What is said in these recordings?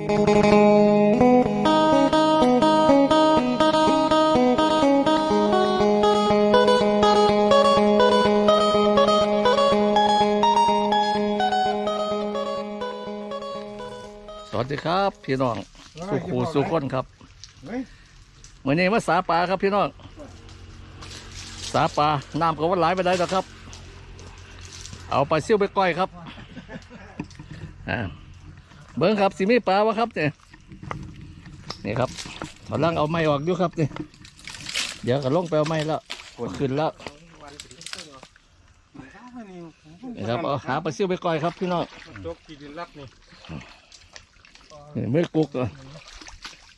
สวัสดีครับ พี่น้องสุขูสุขคนครับเฮ้ยเมื่อนี้มาสาปลาครับพี่น้องสาปลาน้ำก็ว่าหลายไปได้แล้วครับ เอาไปเซี่ยวไปก้อยครับอ่า เบิ้งครับสิมีปลาวะครับเนี่ยนี่ครับกำลังเอาไม้ออกอยู่ครับนี่เดี๋ยวก็ลงไปเอาไม้แล้วขึ้นแล้วนี่ครับเอาหาปลาเซี่ยวไปก้อยครับพี่น้องจกกีดินรับนี่นี่ไม่กุกอะ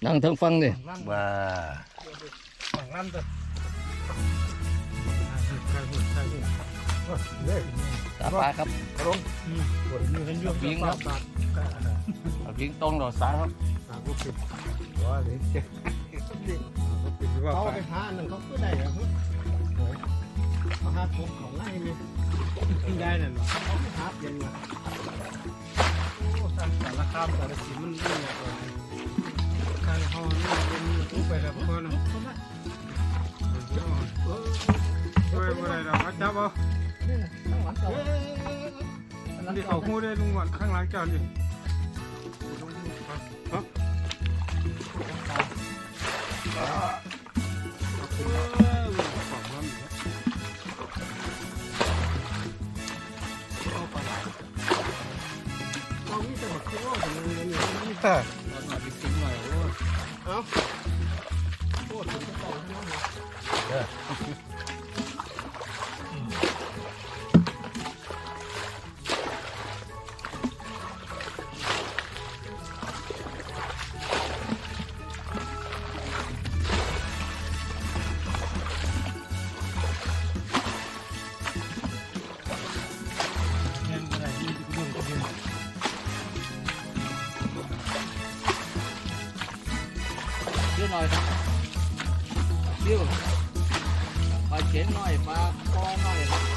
นั่งทั้งฟังนี่ว่าฝั่งนั่นเด้อใช่หุ่นใช่หุ่นเด้อสาปลาครับปวดมือกันยุ่งวิ่งครับ เอาวิ่งตรงดอกสาครับอ่าบุกปิดว่าเลยเจ็บปิดว่าเขาไปไปหาอันนั้นเขาก็ได้เหรอฮึเขาหาพบของไล่นี่ขึ้นได้นั่นเนาะเขาไปหาเปลี่ยนมาโอ้สั่งสารคามสารสินมันนี่เนี่ยทางเขานี่เป็นตู้ไปแล้วพ่อเนาะช่วยบ่ได้ดอกมาจับเอาข้างหลังเจ้าที่เขาพูดได้ลุงวันข้างหลังเจ้านี่ฮะของมันเขามีแต่บักโคตรเลย นี่ หน่อยครับเยอะปลาเข็นหน่อยปลาคอหน่อย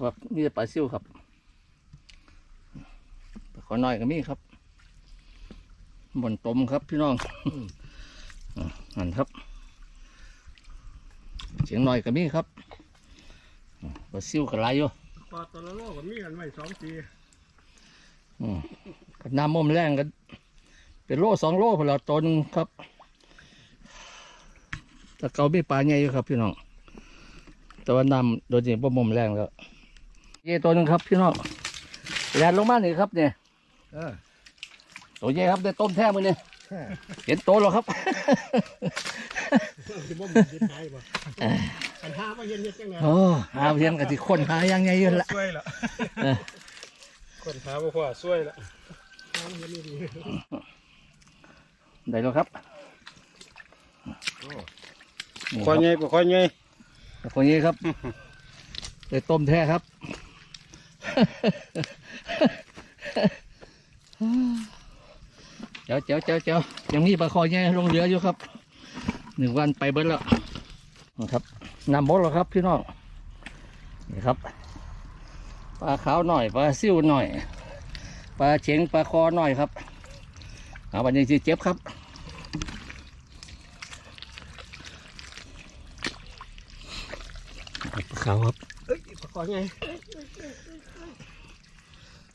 ครับนะครับว่ามีแต่ปลาซิวครับปลาขอน้อยก็มีครับบนตมครับพี่น้องอ่าอันครับ เสียงหน่อยก็มีครับอ่าปลาซิวก็หลายอยู่ปลาตัวละโลก็มีกันไว้สองปีอืมกับน้ำมอมแรงกันเป็นโลสองโลพอเราตัวหนึงครับแต่เกามีปลาใหญ่อยู่ครับพี่น้องแต่ว่าน้ำโดยจริงบ่มอมแรงแล้ว เย่ตัวหนึงครับพี่น้องแลนลงมาหนึ่งครับเนี่ยเออตัวใหญ่ครับได้ต้มแท้มือเนี่ยเห็นโตแล้วครับที่บ่มันจะตายบ่ปัญหาว่าเย็นเย็นจังไงโอ้หาเพียงกับที่คนหายังไงอยู่ละช่วยละเออคนหาบ่พอช่วยละน้ำเย็นนี่ดีได้แล้วครับคอยใหญ่บ่คอยใหญ่คนนี้ครับได้ต้มแท้ครับ เจ้าเจ้าเจ้าเจ้ายังมีปลาคอยใหญ่ลงเรืออยู่ครับ หนึ่งวันไปเบิ้ลแล้วนะครับนำหมดแล้วครับพี่น้องนี่ครับปลาขาวหน่อยปลาซิ่วหน่อยปลาเชงปลาคอหน่อยครับเอาวันนี้สิเจ็บครับปลาขาวครับ เอ้ยปลาคอไง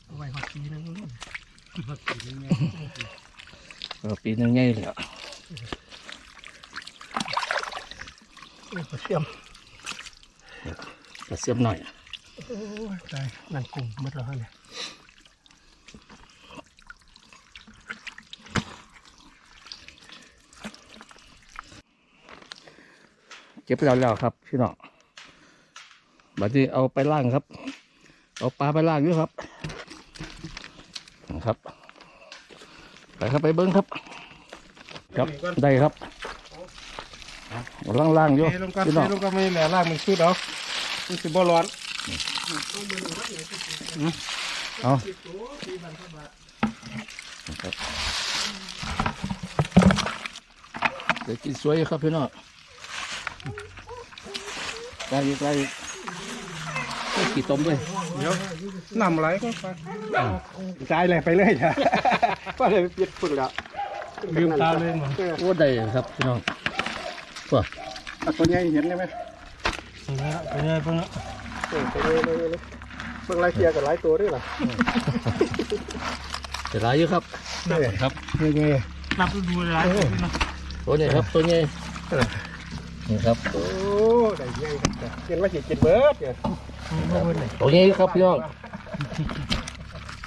เอาไว้หอดปีนึงนู่นเออปีหนึงใหญ่เลยอะนี่ปลาเสียมกระเสียมหน่อยโอ้ยตายนั่นกุ้งหมดแล้วฮะเนี่ยเก็บแล้วแล้วครับพี่น้อง บัดนี้เอาไปล่างครับ เอาปลาไปล่างด้วยครับนะครับ ไปครับไปเบิ้งครับ ครับได้ครับโอ้ล่างๆอยู่เทลงกันพี่เทน้องลงกันไม่แหล่ล่างมันสุดเอามันสิบ่ร้อนเอาเดี๋ยวกินสวยครับพี่น้องได้อีกได้อีกเฮ้ย กี่ต้มด้วยเดี๋ยวน้ำไหลก็ไปจ่ายเลยไปเลยจ้ะก็เลยปิดฝุ่นแล้วลืมตาเลยมั้งโอ้ได้ครับพี่น้องว้าตัวใหญ่เห็นได้ไหมไปเลยเพิ่งเออตัวใหญ่เลยเลยเบิ่งลายเทียกับหลายตัวด้วยล่ะจะหลายอยู่ครับครับเงี้ยนับดูเลยนะตัวใหญ่ครับตัวใหญ่นี่ครับ โอ้ได้ใหญ่ครับเห็นว่าสิกินเบิดเนี่ย ตัวใหญ่ครับพี่น้อง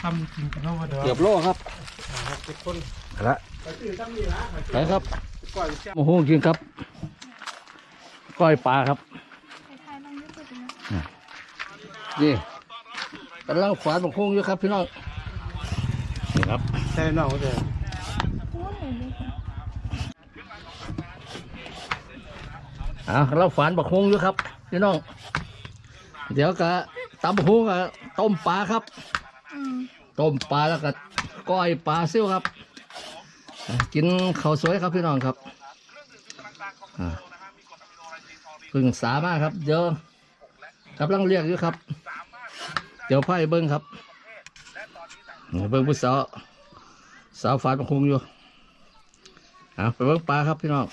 ทำจริงกันเท่าว่าเดิมเกือบโลครับเจ็ดคนเอาละไปซื้อซ้ำนี่ละไปครับก่อนเสียโมโหจริงครับ ก้อยปลาครับนี่กำลังฝานบักฮุงอยู่ครับพี่น้องนี่ครับใช่น้องจ้ะอะเราฝานบักฮุงอยู่ครับพี่น้อง เดี๋ยวก็ตำบักฮุงกับต้มปลาครับ ต้มปลาแล้วก็ก้อยปลาซิ่วครับอะกินข้าวสวยครับพี่น้องครับอะเพึ่งสามารถครับ เดี๋ยวกำลังเรียกอยู่ครับ เดี๋ยวไพ่เบิ้งครับนี่เบิ้งผู้สาวสาวฝานบักฮุงอยู่อะไปเบิ้งปลาครับพี่น้อง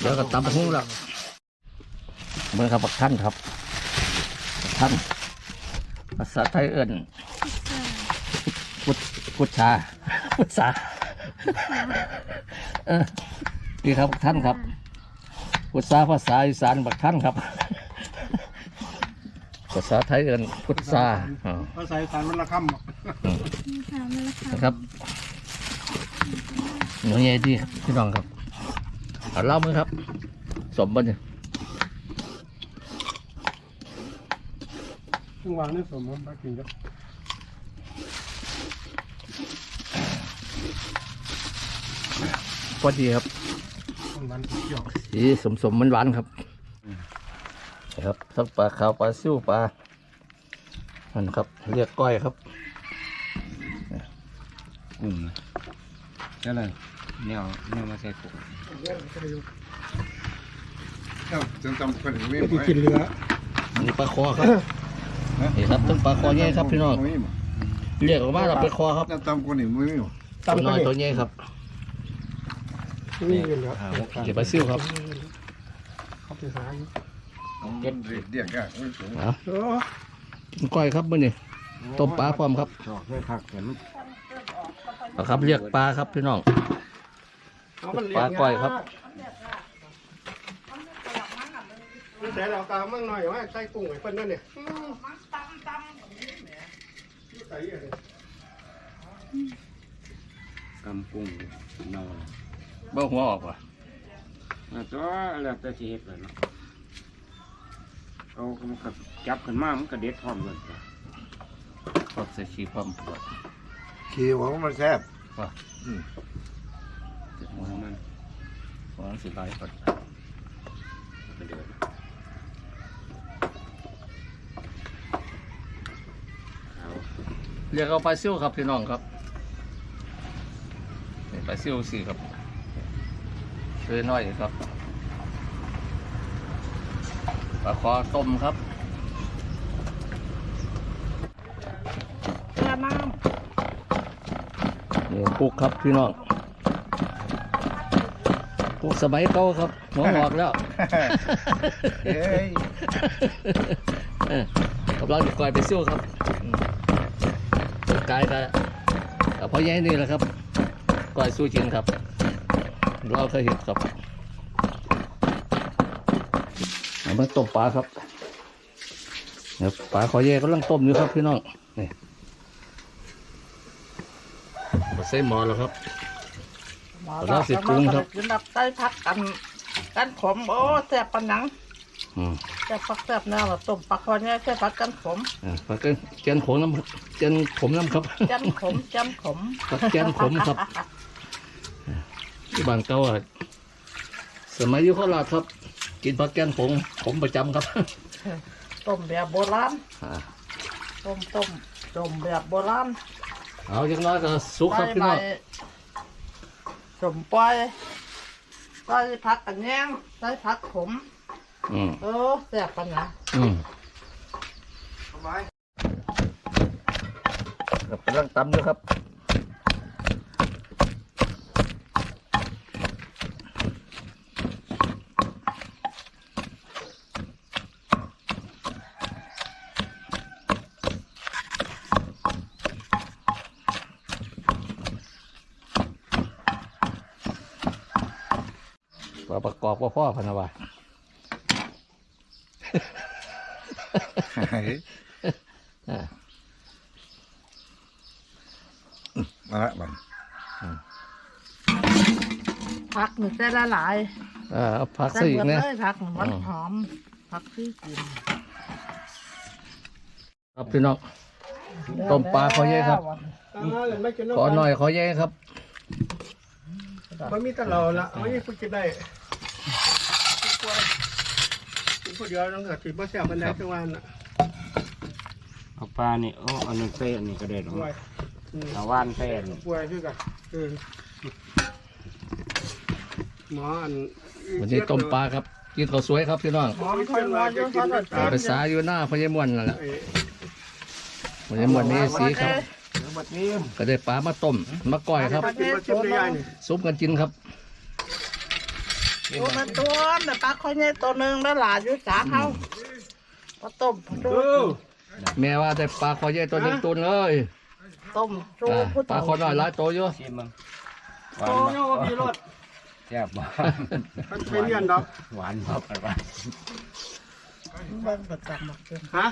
เดี๋ยวก็ตำบักฮุงแล้วเบิ้งครับบักท่านครับ บักท่านภาษาไทยเอิ้นพุทธพุทธาพุทธาเออนี่ครับท่านครับพุทธาภาษาอีสานบักท่านครับภาษาไทยเอินพุทธาอ่าภาษาอีสานมันละคำนะครับหนูใหญ่ดีครับพี่น้องครับเอาเล่ามือครับ สมบัติ ซึ่งวางนี่สมมติมากินกับพอดีครับมันเกี่ยวสีสมสมมันหวานครับครับทั้งปลาขาวปลาซิ่วปลานั่นครับ เรียกก้อยครับกุ้งนะใช่เลยเนี่ยเนี่ยมาใส่กุ้งจนจำคนไม่ไม่ไหวกินเรือนี่ปลาคอครับ นี่ครับทั้งปลาคอใหญ่ครับพี่น้องไม่ไหวเรียกออกมาแล้วปลาคอครับจำจำคนอื่นไม่ไหวตัวน้อยตัวใหญ่ครับนี่กินเรือเก็บปลาซิ่วครับเขาไปหาอยู่เก็บเรียกยากไม่สูงเอาโอ้กินก้อยครับมื่อนี้ต้มปลาพร้อมครับชอบด้วยผักเห็นเอาครับเรียกปลาครับพี่น้องปลาก้อยครับนี่แต่เราตามมั่งหน่อยว่าใส่กุ้งไอ้เพิ่นนั่นเนี่ยใส่อะไร กำกุ้งเนาเบ้าหัวออกว่ะอะตัวแล้วแต่สิเฮ็ดเลยเนาะเอามันก็จับขึ้นมามันก็เด็ดพร้อมกันจ้ะทอดใส่ขี้พร้อมขี่หัวมันแซ่บมันมันวางสิไลก่อน ก็เดือดเอา เรียกเอาปลาซิ่วครับพี่น้องครับนี่ปลาซิ่วสิครับช่วยน้อยครับปลาคอต้มครับนี่ปลูกครับพี่น้องปลูกสมัยเก่าครับหัวหอกแล้วเฮ้ยเออกำลังจะก่อยไปซิ่วครับ อืมร่างกายก็ก็พอแย่นี่แหละครับก่อยสู้จริงครับเราเคยเห็นครับเอามาต้มปลาครับเนี่ยปลาขอแย่กำลังต้มอยู่ครับพี่น้องนี่มาใส่หม้อแล้วครับเราสิปรุงครับกินแบบใส่ผักกันกันขมโอ้แซ่บปานหนัง อืม แซ่บผักแซ่บแนวแบบต้มปลาคอเนี่ยแซ่บผักกันขมอ่าปลาเกนแกนขมน้ำแกนขมน้ำครับ จำขมจำขมปลาแกนขมครับ ที่บ้านเก่าอะสมัยอยู่โคราชครับ กินผักแกงผงผมประจำครับต้มแบบโบราณอ่าต้มต้มต้มแบบโบราณเอาอย่างน้อยก็สุกครับพี่ใบน้องสมปล่อยใส่ผักกระแยงใส่ผักขม อืมเออแซ่บปัญญาอืมสบายครับกำลังตำด้วยครับว่าประกอบว่าพ่อพะนาวา มาละมันผักนี่ใส่ละหลายอ่าเอาผักใส่ซะอีหมกดนะเลยผักมันอืมหอมผักที่กินครับพี่น้องต้มปลาขอเยอะครับอ่าเลยไม่กินขอหน่อยขอแย่ครับมันมีแต่เราละไม่มีผู้กินได้กินผู้เดียวต้องเกิดติดบ่แซ่บมันได้ทั้งวันอะเอา ปลานี่เอาอันนี้เส้นนี่ก็ได้หรอป่วยเอาว่านเส้นป่วยคือกันเออหมออันวันนี้ต้มปลาครับกินข้าวสวยครับพี่น้องหมอไม่ค่อยว่าจะกินน้ำตาลไปสาอยู่หน้าพญามวนนั่นแหละไอ้พญามวนนี่สีครับบัดนี้ก็ได้ปลามาต้มมาก้อยครับกินมาชิมได้ยังนี่ซุปกันกินครับตัวมันตัวแต่ปลาข้อยเนี่ยตัวหนึ่งแล้วหลานอยู่สามเท่าก็ต้มเอดูอ แม่ว่าได้ปลาคอใหญ่ตัวหนึ่งตัวเลยต้มจูอ่าผู้ปลาคอน้อยหลายตัวอยู่ชิมมึงหโตวานเนาะว่ามีรสแซ่บบ่มันเป็นเรียนดอกหวานบ่กันว่าเบิ่งประจำมาเกินฮะ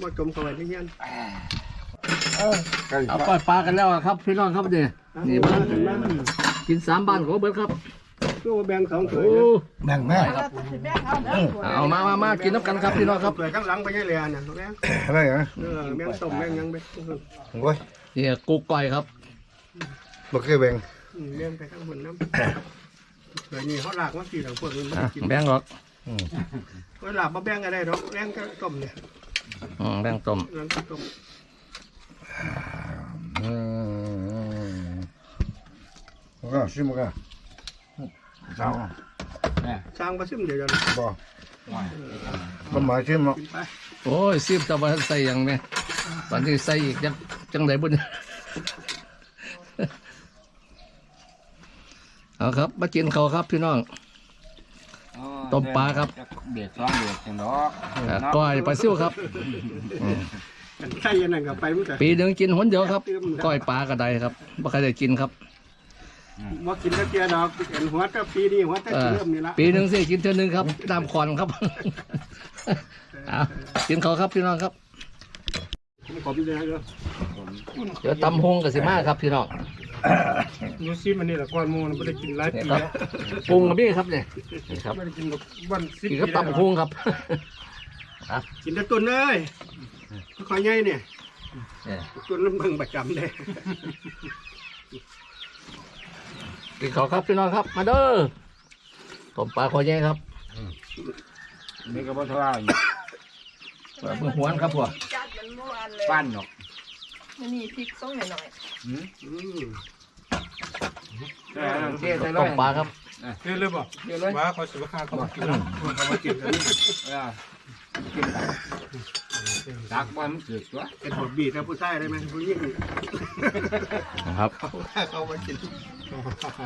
มาจมเข้าไปที่เรียนเออเอาก้อยปลากันแล้วครับพี่น้องครับนี่นี่บ้านเห็นไหมกินสามบ้านของเบิร์ดครับ ตัวแบ่งสองถ้โอ้วยแบ่งแม่แล้วก็สิแบ่งเอาเด้อเอามามามากินน้ำกันครับพี่น้องครับถ้วยข้างหลังไปยังเรียนน่ะแบ่งอะไรเหรอเออแบ่งต้มแบ่งยังแบ่งโอ้ยนี่กุ๊กก้อยครับบ่เคยแบ่งอืมเลี้ยงไปข้างบนน้ำเดี๋ยวนี้เขาหลากมากี่หลังพวกมันไม่อะได้กินแบ่งหรอกเขาหลากมาแบ่งอะไรหรอกแบ่งก็ต้มเนี่ยอืมแบ่งต้มแบ่งก็ต้มอืมก็ชิมกัน เจ้าสร้างมาซึมเดี๋ยวจะบ่ก็หมายชิมเนาะกินไปโอ้ยซีบจะมาใส่หยังไหมตอนนี้ใส่อีกจังจังไดบุญเอาครับมากินเขาวครับพี่น้องต้มปลาครับเบียดซ้อนเบียดจังดอกอ่าก้อยปลาซิ่วครับอืมใส่ยันนั่นกับไปมั้งแต่ปีหนึ่งกินหนเดียวครับ ก้อยปลากระไดครับไม่เคยได้กินครับ ว่ากินตะเกียดอกเห็นหัวตะปีนี้หัวตะเออเริ่มนี่ละปีหนึ่งสิกินเท่านึงครับน้ำคอนครับเอากินเขาวครับพี่น้องครับผมขอพี่เลยนะเด้อเดี๋ยวตำฮงกับสิมาครับพี่น้องยูซิมันนี่แหละก้อนมูนไม่ได้กินหลายนี่ปีครับแล้วปรุงกับพี่ครับเนี่ยนี่ครับไม่ได้กินแบบวันสิบกินปีกับแล้วตำฮงครับกินแต่ตุนเลยขอยใหญ่เนี่ยเนี่ยตุนน้ำเบิ่งประจำเลย กินเขาวครับพี่น้องครับ มาเด้อต้มปลาคอแย่ครับนี่ก็บ่เท่าไหร่เมือหวนครับพวกจัดมันเมื่อวานเลยปั้นหรอกมันมีพริกส้มหน่อยหืมอืมเออเทใส่เลต้ยมปลาครับเฮ้ยเลยบอกเทเลยว่าเขาสุขภาพเขาบอกกินแล้วเขามากินกัน นี่เออกินไปตักบ่ให้มันสึกตัวเป็นบทบีแต่ผู้ชายได้ไหมผู้หญิงนะครับเขามากิน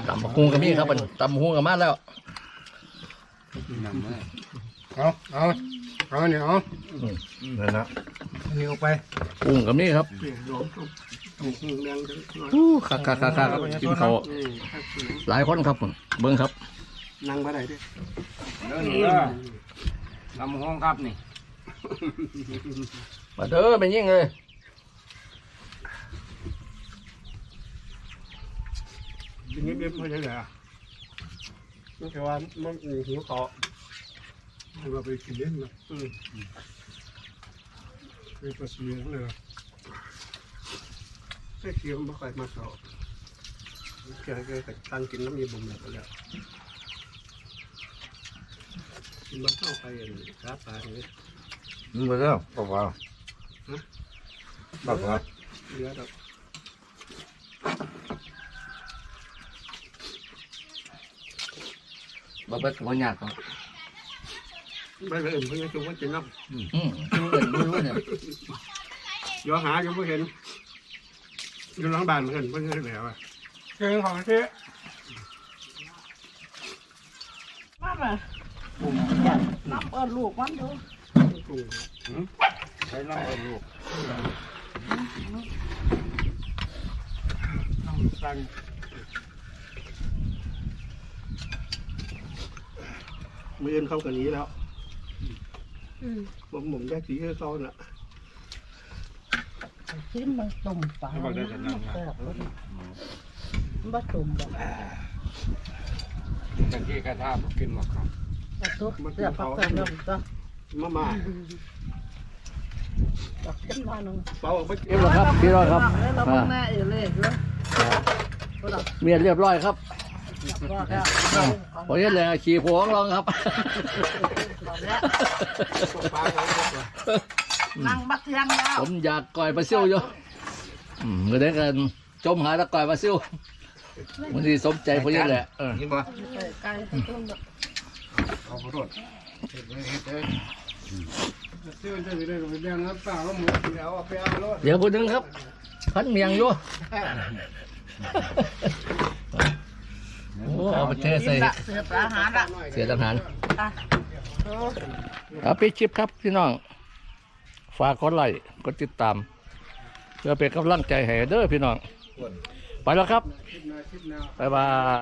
ตำบักฮุงกับพี่ครับมันตำบักฮุงกับมาแล้วนำเลยเอาเอาเอาเนี่ยเอานั่นนะอันนี้เอาไปกุ้งกับนี่ครับเนี่ยโดงจังหน่อยอู้คักคักคักคักกินเขาหลายคนครับผมเบิ้งครับนั่งบ่ได้เด้เด้อนี่เด้ อลำห้องครับนี่ มาเด้อเป็นยิ่งเลยทีนี้เบี้ยไม่ใช่เหรอมันแค่ว่ามันหิวเกาะมันก็ไปกินเล่นนะอืมไปประสีเลยแค่เคี้ยวไม่ค่อยมาเกาะเกี่ยวกับตั้งกินน้ำมีบุ่มแล้วก็แล้วกิน มันเข้าไปครับปลาเนี่ยมันไปแล้วเปล่าๆเปล่าเนื้อแบบบ่เบิดบ่ยากหรอกไม่เป็นเพื่อนชมว่าจะนับอืมเกิดบ่รู้เนี่ยย้อนหายังไม่เห็นอยู่หลังบ้านเพื่อนเพื่อนแล้วอะเก่งของเท่มาแม่ น้ำเอิ้นลูกมันดูกุ้งใช้น้ำเอาลูกสั่งมือเอ็นเข้ากันนี้แล้วผมผมได้สีเท่าน่ะชิมมันต้มปลามันแซ่บเลยมันบ่ต้มบ่ตะกี้กระทาบ่กินหมดครับ กระตุกเสียบผักแซ่บแล้วจ้ะมามาจับจิ้มหน่อยหนึงเปล่าออกไปเรียบร้อยครับพี่น้องครับเราอ่าเบิ่งแน่เอเล่เลยบ่ดอกเมียนเรียบร้อยครับว่าแล้วพอเห็นแล้วขี่ผัวของเราครับปลาเขานั่งบักเทียงแล้วผมอยากก่อยปลาซิวอยู่อืมก็ได้กันจมหาตะก่อยปลาซิวมันที่สมใจพอเห็นแหละ เออกินบ่ไก่ต้มดอกเอาขอโทษเฮ็ดไว้เฮ็ดเอ้ยเชื่อจะไปได้กับไปแบ่งน้ำเปล่าแล้วหมูแล้วเอาไปเอาแล้วเดี๋ยวคนหนึงครับพันเมียงอยู่โอ้เอาไปเทใส่กินละเสียบอาหารละเสียทหารอะโอ้ครับปิดคลิปครับพี่น้อง ฝากกดไลค์กดติดตามเพื่อเป็นกำลังใจให้เด้อพี่น้อง ไปแล้วครับ บ๊ายบาย